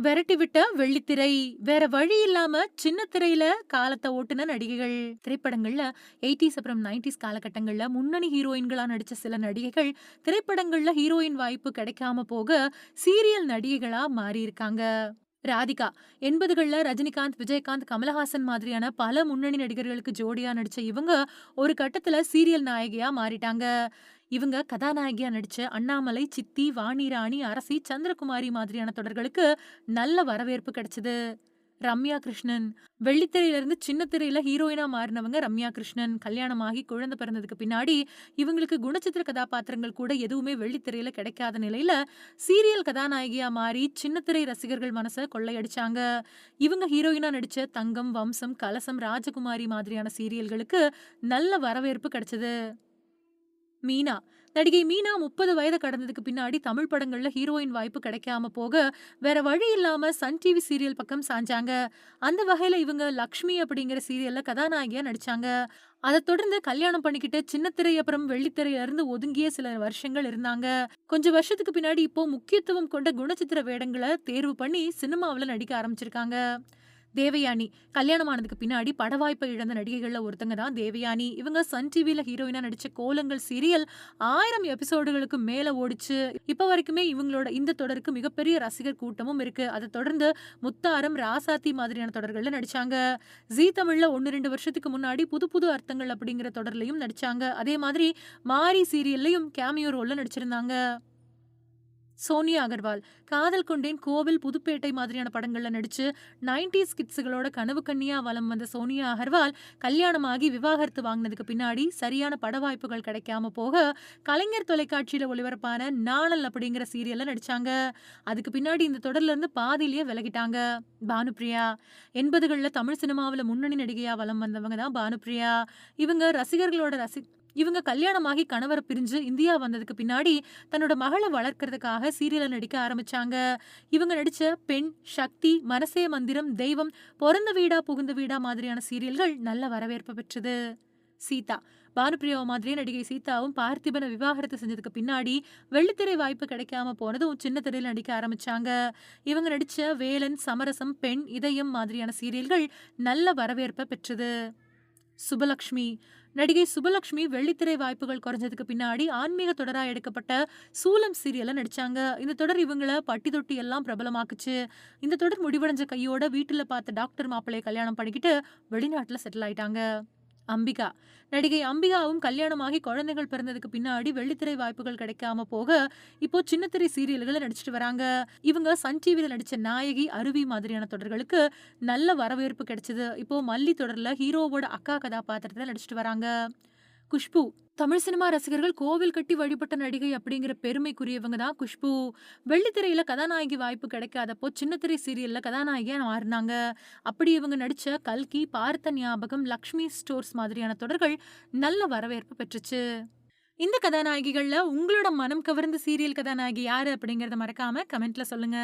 விரட்டி விட்ட வெள்ளித்திரை வேற வழி இல்லாம சின்ன திரையில காலத்தை ஓட்டுன நடிகைகள். திரைப்படங்கள்ல எயிட்டிஸ் அப்புறம் நைன்டிஸ் காலகட்டங்கள்ல முன்னணி ஹீரோயின்களா நடிச்ச சில நடிகைகள் திரைப்படங்கள்ல ஹீரோயின் வாய்ப்பு கிடைக்காம போக சீரியல் நடிகைகளா மாறி இருக்காங்க ராதிகா எண்பதுகளில் ரஜினிகாந்த் விஜயகாந்த் கமலஹாசன் மாதிரியான பல முன்னணி நடிகர்களுக்கு ஜோடியா நடிச்ச இவங்க ஒரு கட்டத்துல சீரியல் நாயகியா மாறிட்டாங்க. இவங்க கதாநாயகியா நடிச்ச அண்ணாமலை சித்தி வாணிராணி அரசி சந்திரகுமாரி மாதிரியான தொடர்களுக்கு நல்ல வரவேற்பு கிடைச்சது. ரம்யா கிருஷ்ணன். வெள்ளித்திரையிலேருந்து சின்ன திரையில் ஹீரோயினா மாறினவங்க ரம்யா கிருஷ்ணன். கல்யாணமாகி குழந்தை பிறந்ததுக்கு பின்னாடி இவங்களுக்கு குணச்சித்திர கதாபாத்திரங்கள் கூட எதுவுமே வெள்ளித்திரையில கிடைக்காத நிலையில சீரியல் கதாநாயகியா மாறி சின்னத்திரை ரசிகர்கள் மனசை கொள்ளையடிச்சாங்க. இவங்க ஹீரோயினா நடிச்ச தங்கம் வம்சம் கலசம் ராஜகுமாரி மாதிரியான சீரியல்களுக்கு நல்ல வரவேற்பு கிடைச்சது. மீனா. நடிகை மீனா முப்பது வயது கடந்ததுக்கு பின்னாடி தமிழ் படங்கள்ல ஹீரோயின் வாய்ப்பு கிடைக்காம போக வேற வழி இல்லாம சன் டிவி சீரியல் பக்கம் சாஞ்சாங்க. அந்த வகையில இவங்க லக்ஷ்மி அப்படிங்கிற சீரியல்ல கதாநாயகியா நடிச்சாங்க. அதை தொடர்ந்து கல்யாணம் பண்ணிக்கிட்டு சின்னத்திரை அப்புறம் வெள்ளித்திரையில இருந்து ஒதுங்கிய சில வருஷங்கள் இருந்தாங்க. கொஞ்ச வருஷத்துக்கு பின்னாடி இப்போ முக்கியத்துவம் கொண்ட குணச்சித்திர வேடங்களை தேர்வு பண்ணி சினிமாவில் நடிக்க ஆரம்பிச்சிருக்காங்க. தேவயானி. கல்யாணம் ஆனதுக்கு பின்னாடி பட வாய்ப்பை இழந்த நடிகைகளில் ஒருத்தங்க தான் தேவயானி. இவங்க சன் டிவியில் ஹீரோயினா நடித்த கோலங்கள் சீரியல் ஆயிரம் எபிசோடுகளுக்கு மேலே ஓடிச்சு. இப்போ வரைக்குமே இவங்களோட இந்த தொடருக்கு மிகப்பெரிய ரசிகர் கூட்டமும் இருக்கு. அதை தொடர்ந்து முத்தாரம் ராசாத்தி மாதிரியான தொடர்களில் நடிச்சாங்க. ஜீ தமிழில் ஒன்று ரெண்டு வருஷத்துக்கு முன்னாடி புது புது அர்த்தங்கள் அப்படிங்கிற தொடர்லையும் நடிச்சாங்க. அதே மாதிரி மாரி சீரியல்லையும் கேமியோ ரோலில் நடிச்சிருந்தாங்க. சோனியா அகர்வால். காதல் கொண்டேன் கோவில் புதுப்பேட்டை மாதிரியான படங்கள்ல நடிச்சு நைன்டிஸ் கிட்ஸுகளோட கனவு கண்ணியா வலம் வந்த சோனியா அகர்வால் கல்யாணமாகி விவாகரத்து வாங்கினதுக்கு பின்னாடி சரியான பட வாய்ப்புகள் கிடைக்காம போக கலைஞர் தொலைக்காட்சியில ஒளிபரப்பான நாணல் அப்படிங்கிற சீரியல்ல நடிச்சாங்க. அதுக்கு பின்னாடி இந்த தொடர்ல இருந்து பாதியிலேயே விலகிட்டாங்க பானுப்ரியா. எண்பதுகளில் தமிழ் சினிமாவில் முன்னணி நடிகையா வலம் வந்தவங்க தான் பானுப்ரியா. இவங்க ரசிகர்களோட ரசி இவங்க கல்யாணமாகி கணவர் பிரிஞ்சு இந்தியா வந்ததுக்கு பின்னாடி தன்னோட மகளை வளர்க்கறதுக்காக சீரியலை நடிக்க ஆரம்பிச்சாங்க. இவங்க நடிச்ச பெண் சக்தி மனசே மந்திரம் தெய்வம் பிறந்த வீடா புகுந்த வீடா மாதிரியான சீரியல்கள் நல்ல வரவேற்பு பெற்றது. சீதா பானுபிரியாவை மாதிரியே நடிகை சீதாவும் பார்த்திபனை விவாகரத்து செஞ்சதுக்கு பின்னாடி வெள்ளித்திரை வாய்ப்பு கிடைக்காம போனதும் சின்ன திரையில் நடிக்க ஆரம்பிச்சாங்க. இவங்க நடிச்ச வேலன் சமரசம் பெண் இதயம் மாதிரியான சீரியல்கள் நல்ல வரவேற்பை பெற்றது. சுபலக்ஷ்மி. நடிகை சுபலக்ஷ்மி வெள்ளித்திரை வாய்ப்புகள் குறைஞ்சதுக்கு பின்னாடி ஆன்மீக தொடரா எடுக்கப்பட்ட சூலம் சீரியல்ல நடிச்சாங்க. இந்த தொடர் இவங்கள பட்டி தொட்டி எல்லாம் பிரபலமாக்குச்சு. இந்த தொடர் முடிவடைஞ்ச கையோட வீட்டுல பார்த்த டாக்டர் மாப்பிள்ளையை கல்யாணம் பண்ணிக்கிட்டு வெளிநாட்டுல செட்டில் ஆயிட்டாங்க. அம்பிகா. நடிகை அம்பிகாவும் கல்யாணமாகி குழந்தைகள் பிறந்ததுக்கு பின்னாடி வெள்ளித்திரை வாய்ப்புகள் கிடைக்காம போக இப்போ சின்னத்திரை சீரியல்களை நடிச்சிட்டு வராங்க. இவங்க சன் டிவியில் நடிச்ச நாயகி அருவி மாதிரியான தொடர்களுக்கு நல்ல வரவேற்பு கிடைச்சது. இப்போ மல்லி தொடர்ல ஹீரோவோட அக்கா கதாபாத்திரத்தில் நடிச்சிட்டு வராங்க. குஷ்பு. தமிழ் சினிமா ரசிகர்கள் கோவில் கட்டி வழிபட்ட நடிகை அப்படிங்கிற பெருமைக்குரியவங்க தான் குஷ்பு. வெள்ளித்திரையில கதாநாயகி வாய்ப்பு கிடைக்காதப்போ சின்னத்திரை சீரியல்ல கதாநாயகியா மாறினாங்க. அப்படி இவங்க நடிச்ச கல்கி பார்த்த ஞாபகம் லக்ஷ்மி ஸ்டோர்ஸ் மாதிரியான தொடர்கள் நல்ல வரவேற்பு பெற்றுச்சு. இந்த கதாநாயகிகள்ல உங்களோட மனம் கவர்ந்த சீரியல் கதாநாயகி யாரு அப்படிங்கறத மறக்காம கமெண்ட்ல சொல்லுங்க.